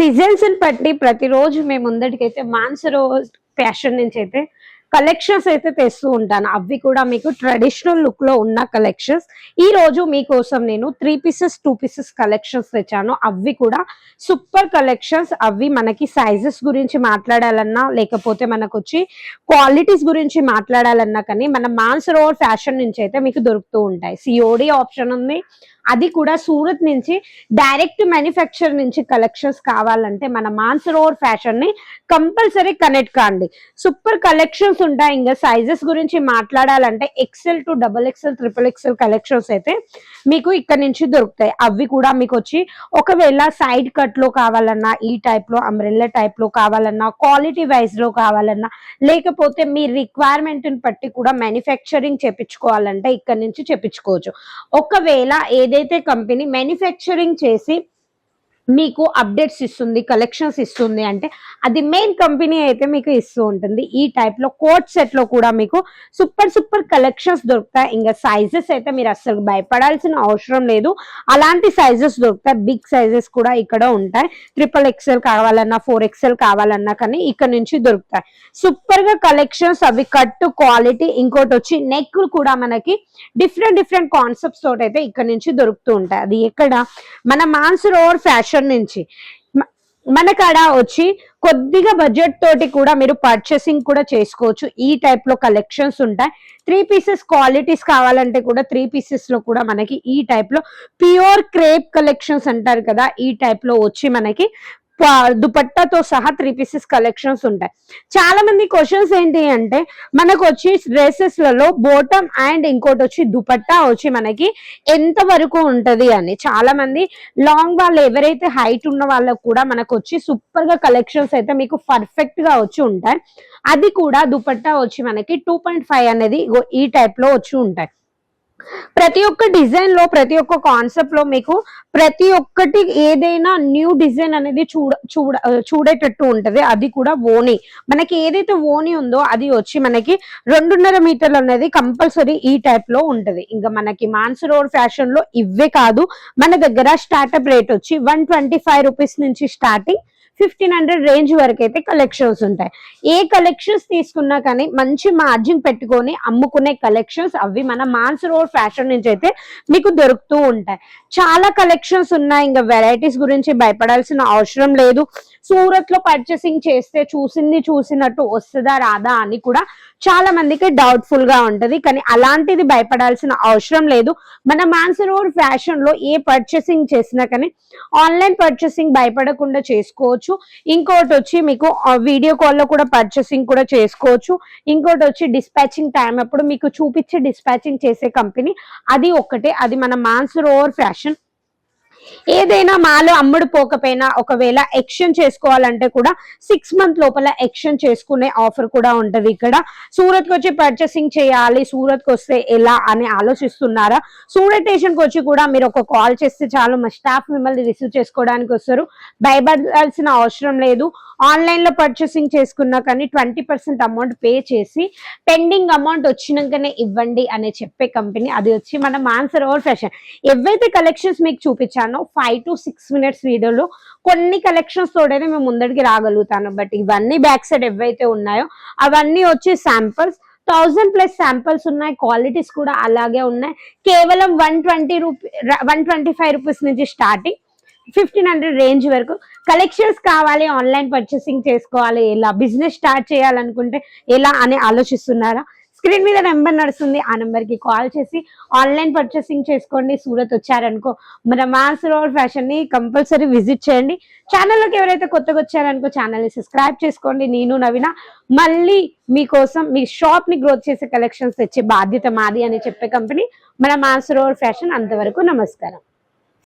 Seasons బట్టి ప్రతిరోజు మేము ముందటికైతే మాన్సరో ఫ్యాషన్ నుంచి అయితే కలెక్షన్స్ అయితే తెస్తూ ఉంటాను. అవి కూడా మీకు ట్రెడిషనల్ లుక్లో ఉన్న కలెక్షన్స్ ఈ రోజు మీకోసం నేను three pieces two pieces collections తెచ్చాను. అవి కూడా సూపర్ కలెక్షన్స్ అవి మనకి సైజెస్ గురించి మాట్లాడాలన్నా లేకపోతే మనకు వచ్చి క్వాలిటీస్ గురించి మాట్లాడాలన్నా కానీ మన మాన్సరోవర్ ఫ్యాషన్ నుంచి అయితే మీకు దొరుకుతూ ఉంటాయి. సిఓడి ఆప్షన్ ఉంది. అది కూడా సూరత్ నుంచి డైరెక్ట్ మ్యానుఫ్యాక్చర్ నుంచి కలెక్షన్స్ కావాలంటే మన మాన్సరోవర్ ఫ్యాషన్ని కంపల్సరీ కనెక్ట్ కాండి. సూపర్ కలెక్షన్స్ ఉంటాయి. ఇంకా సైజెస్ గురించి మాట్లాడాలంటే XL to double XL triple XL collections అయితే మీకు ఇక్కడ నుంచి దొరుకుతాయి. అవి కూడా మీకు వచ్చి ఒకవేళ సైడ్ కట్లో కావాలన్నా ఈ టైప్లో అంబ్రెల్లా టైప్లో కావాలన్నా క్వాలిటీ వైజ్లో కావాలన్నా లేకపోతే మీ రిక్వైర్మెంట్ బట్టి కూడా మ్యానుఫ్యాక్చరింగ్ చేపించుకోవాలంటే ఇక్కడ నుంచి చేపించుకోవచ్చు. ఒకవేళ ఏదైతే కంపెనీ మ్యానుఫ్యాక్చరింగ్ చేసి మీకు అప్డేట్స్ ఇస్తుంది కలెక్షన్స్ ఇస్తుంది అంటే అది మెయిన్ కంపెనీ అయితే మీకు ఇస్తూ ఉంటుంది. ఈ టైప్లో కోట్ సెట్లో కూడా మీకు సూపర్ సూపర్ కలెక్షన్స్ దొరుకుతాయి. ఇంకా సైజెస్ అయితే మీరు అస్సలు భయపడాల్సిన అవసరం లేదు. అలాంటి సైజెస్ దొరుకుతాయి. బిగ్ సైజెస్ కూడా ఇక్కడ ఉంటాయి. ట్రిపుల్ ఎక్స్ఎల్ కావాలన్నా ఫోర్ ఎక్స్ఎల్ కావాలన్నా కానీ ఇక్కడ నుంచి దొరుకుతాయి. సూపర్గా కలెక్షన్స్ అవి కట్ క్వాలిటీ ఇంకోటి వచ్చి నెక్ కూడా మనకి డిఫరెంట్ డిఫరెంట్ కాన్సెప్ట్స్ తోటి అయితే ఇక్కడ నుంచి దొరుకుతూ ఉంటాయి. అది ఎక్కడ? మన మాన్సరోవర్ ఫ్యాషన్ నుంచి. మన కాడ వచ్చి కొద్దిగా బడ్జెట్ తోటి కూడా మీరు పర్చేసింగ్ కూడా చేసుకోవచ్చు. ఈ టైప్లో కలెక్షన్స్ ఉంటాయి. త్రీ పీసెస్ క్వాలిటీస్ కావాలంటే కూడా త్రీ పీసెస్లో కూడా మనకి ఈ టైప్లో ప్యూర్ క్రేప్ కలెక్షన్స్ అంటారు కదా ఈ టైప్లో వచ్చి మనకి దుపట్టాతో సహా త్రీ పీసెస్ కలెక్షన్స్ ఉంటాయి. చాలా మంది క్వశ్చన్స్ ఏంటి అంటే మనకు వచ్చి డ్రెస్సెస్లలో బోటమ్ అండ్ ఇంకోటి వచ్చి దుపట్టా వచ్చి మనకి ఎంత వరకు ఉంటది అని. చాలా మంది లాంగ్ వాళ్ళు ఎవరైతే హైట్ ఉన్న వాళ్ళకు కూడా మనకు వచ్చి సూపర్గా కలెక్షన్స్ అయితే మీకు పర్ఫెక్ట్గా వచ్చి ఉంటాయి. అది కూడా దుపట్టా వచ్చి మనకి టూ పాయింట్ ఫైవ్ అనేది ఈ టైప్లో వచ్చి ఉంటాయి. ప్రతి ఒక్క డిజైన్లో ప్రతి ఒక్క కాన్సెప్ట్లో మీకు ప్రతి ఒక్కటి ఏదైనా న్యూ డిజైన్ అనేది చూడ చూడ చూడేటట్టు ఉంటది. అది కూడా ఓని మనకి ఏదైతే ఓని ఉందో అది వచ్చి మనకి రెండున్నర మీటర్లు అనేది కంపల్సరీ ఈ టైప్లో ఉంటది. ఇంకా మనకి మాన్సరోడ్ ఫ్యాషన్లో ఇవే కాదు. మన దగ్గర స్టార్టప్ రేట్ వచ్చి వన్ ట్వంటీ ఫైవ్ రూపీస్ నుంచి స్టార్టింగ్ ఫిఫ్టీన్ హండ్రెడ్ రేంజ్ వరకు అయితే కలెక్షన్స్ ఉంటాయి. ఏ కలెక్షన్స్ తీసుకున్నా కానీ మంచి మార్జిన్ పెట్టుకొని అమ్ముకునే కలెక్షన్స్ అవి మన మాన్స్ రోడ్ ఫ్యాషన్ నుంచి అయితే మీకు దొరుకుతూ ఉంటాయి. చాలా కలెక్షన్స్ ఉన్నాయి. ఇంకా వెరైటీస్ గురించి భయపడాల్సిన అవసరం లేదు. సూరత్లో పర్చేసింగ్ చేస్తే చూసింది చూసినట్టు వస్తుందా రాదా అని కూడా చాలా మందికి డౌట్ఫుల్గా ఉంటది. కానీ అలాంటిది భయపడాల్సిన అవసరం లేదు. మన మాన్సరోడ్ ఫ్యాషన్లో ఏ పర్చేసింగ్ చేసినా కానీ ఆన్లైన్ పర్చేసింగ్ భయపడకుండా చేసుకోవచ్చు. ఇంకోటి వచ్చి మీకు వీడియో కాల్లో కూడా పర్చేసింగ్ కూడా చేసుకోవచ్చు. ఇంకోటి వచ్చి డిస్పాచింగ్ టైం అప్పుడు మీకు చూపించి డిస్పాచింగ్ చేసే కంపెనీ అది ఒక్కటే. అది మన మాన్సరోవర్ ఫ్యాషన్ ఏదైనా మాలో అమ్ముడు పోకపోయినా ఒకవేళ ఎక్స్చేంజ్ చేసుకోవాలంటే కూడా సిక్స్ మంత్ లోపల ఎక్స్చేంజ్ చేసుకునే ఆఫర్ కూడా ఉంటది ఇక్కడ. సూరత్కి వచ్చి పర్చేసింగ్ చేయాలి సూరత్కి వస్తే ఎలా అని ఆలోచిస్తున్నారా? సూరత్ స్టేషన్కి వచ్చి కూడా మీరు ఒక కాల్ చేస్తే చాలు మా స్టాఫ్ మిమ్మల్ని రిసీవ్ చేసుకోవడానికి వస్తారు. భయపడాల్సిన అవసరం లేదు. ఆన్లైన్లో పర్చేసింగ్ చేసుకున్నా కానీ ట్వంటీ పర్సెంట్ అమౌంట్ పే చేసి పెండింగ్ అమౌంట్ వచ్చినాకనే ఇవ్వండి అని చెప్పే కంపెనీ అది వచ్చి మన మాన్సర్ ఓవర్ ఫ్యాషన్ ఏవైతే కలెక్షన్స్ మీకు చూపించానో ఫైవ్ టు సిక్స్ మినిట్స్ వీడియోలో కొన్ని కలెక్షన్స్ తోడైతే మేము ముందడికి రాగలుగుతాను. బట్ ఇవన్నీ బ్యాక్ సైడ్ ఏవైతే ఉన్నాయో అవన్నీ వచ్చి శాంపుల్స్ థౌజండ్ ప్లస్ శాంపుల్స్ ఉన్నాయి. క్వాలిటీస్ కూడా అలాగే ఉన్నాయి. కేవలం one twenty rupee one twenty five rupees నుంచి స్టార్టింగ్ ఫిఫ్టీన్ హండ్రెడ్ రేంజ్ వరకు కలెక్షన్స్ కావాలి ఆన్లైన్ పర్చేసింగ్ చేసుకోవాలి ఎలా బిజినెస్ స్టార్ట్ చేయాలనుకుంటే ఎలా అని ఆలోచిస్తున్నారా? స్క్రీన్ మీద నెంబర్ నడుస్తుంది. ఆ నెంబర్కి కాల్ చేసి ఆన్లైన్ పర్చేసింగ్ చేసుకోండి. సూరత్ వచ్చారనుకో మన మాన్స్ రోడ్ ఫ్యాషన్ని కంపల్సరీ విజిట్ చేయండి. ఛానల్లోకి ఎవరైతే కొత్తగా వచ్చారనుకో ఛానల్ని సబ్స్క్రైబ్ చేసుకోండి. నేను నవీన మళ్ళీ మీకోసం మీ షాప్ని గ్రోత్ చేసే కలెక్షన్స్ తెచ్చే బాధ్యత మాది అని చెప్పే కంపెనీ మన మాన్స్ రోడ్ ఫ్యాషన్ అంతవరకు నమస్కారం.